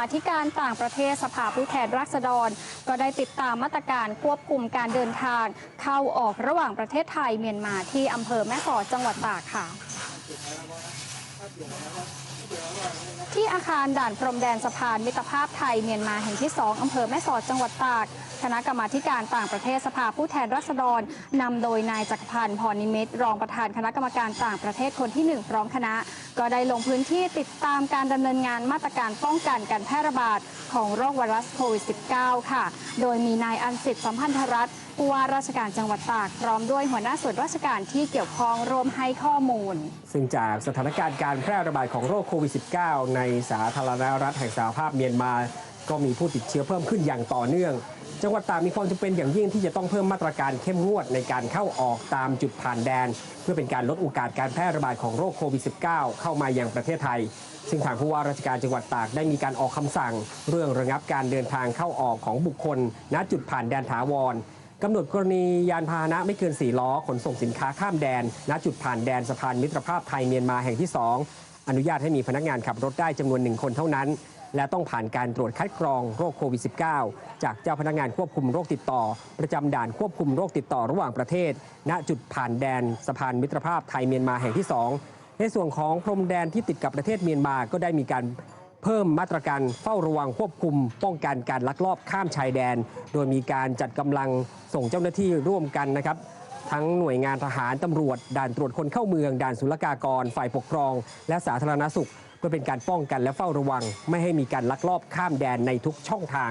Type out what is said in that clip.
มาธิการต่างประเทศสภาผู้แทนราษฎร ก็ได้ติดตามมาตรการควบคุมการเดินทาง เข้าออกระหว่างประเทศไทยเมียนมาที่อำเภอแม่สอดจังหวัดตากค่ะ ที่อาคารด่านพรมแดนสะพานมิตรภาพไทยเมียนมาแห่งที่ 2 อำเภอแม่สอดจังหวัดตาก คณะกรรมาการต่างประเทศสภาผู้แทนราษฎรนำโดยนายจักรพันธ์พรนิมิตรรองประธานคณะกรรมการต่างประเทศคนที่ 1 พร้อมคณะ ก็ได้ลงพื้นที่ติดตามการดำเนินงานมาตรการป้องกันการแพร่ระบาดของโรคไวรัสโควิด -19 ค่ะ โดยมีนายอันสิทธิ์สัมพันธรัตน์ผู้ว่าราชการจังหวัดตาก พร้อมด้วยหัวหน้าส่วนราชการที่เกี่ยวข้องร่วมให้ข้อมูลซึ่งจากสถานการณ์การแพร่ระบาดของโรคโควิด -19 ในสาธารณรัฐแห่งสหภาพเมียนมา ก็มีผู้ติดเชื้อเพิ่มขึ้นอย่างต่อเนื่อง จังหวัดตากมีความจำเป็นอย่างยิ่งที่จะต้องเพิ่มมาตรการเข้มงวดในการเข้าออกตามจุดผ่านแดน เพื่อเป็นการลดโอกาสการแพร่ระบาดของโรคโควิด -19 เข้ามาอยังประเทศไทย ซึ่งทางผู้ว่าราชการจังหวัดตากได้มีการออกคำสั่ง เรื่องระงับการเดินทางเข้าออกของบุคคลณจุดผ่านแดนถาวร กำหนดกรณียานพาหนะไม่เกิน 4 ล้อ ขนส่งสินค้าข้ามแดน ณ จุดผ่านแดนสะพานมิตรภาพไทยเมียนมาแห่งที่ 2 อนุญาตให้มีพนักงานขับรถได้จำนวนหนึ่งคนเท่านั้น และต้องผ่านการตรวจคัดกรองโรคโควิด -19 จากเจ้าพนักงานควบคุมโรคติดต่อ ประจำด่านควบคุมโรคติดต่อระหว่างประเทศ ณ จุดผ่านแดนสะพานมิตรภาพไทยเมียนมาแห่งที่ 2 ในส่วนของพรมแดนที่ติดกับประเทศเมียนมาก็ได้มีการ เพิ่มมาตรการเฝ้าระวังควบคุม ป้องกันการลักลอบข้ามชายแดน โดยมีการจัดกำลังส่งเจ้าหน้าที่ร่วมกันนะครับทั้งหน่วยงานทหารตำรวจ ด่านตรวจคนเข้าเมือง ด่านศุลกากร ฝ่ายปกครอง และสาธารณสุขเพื่อเป็นการป้องกันและเฝ้าระวัง ไม่ให้มีการลักลอบข้ามแดนในทุกช่องทาง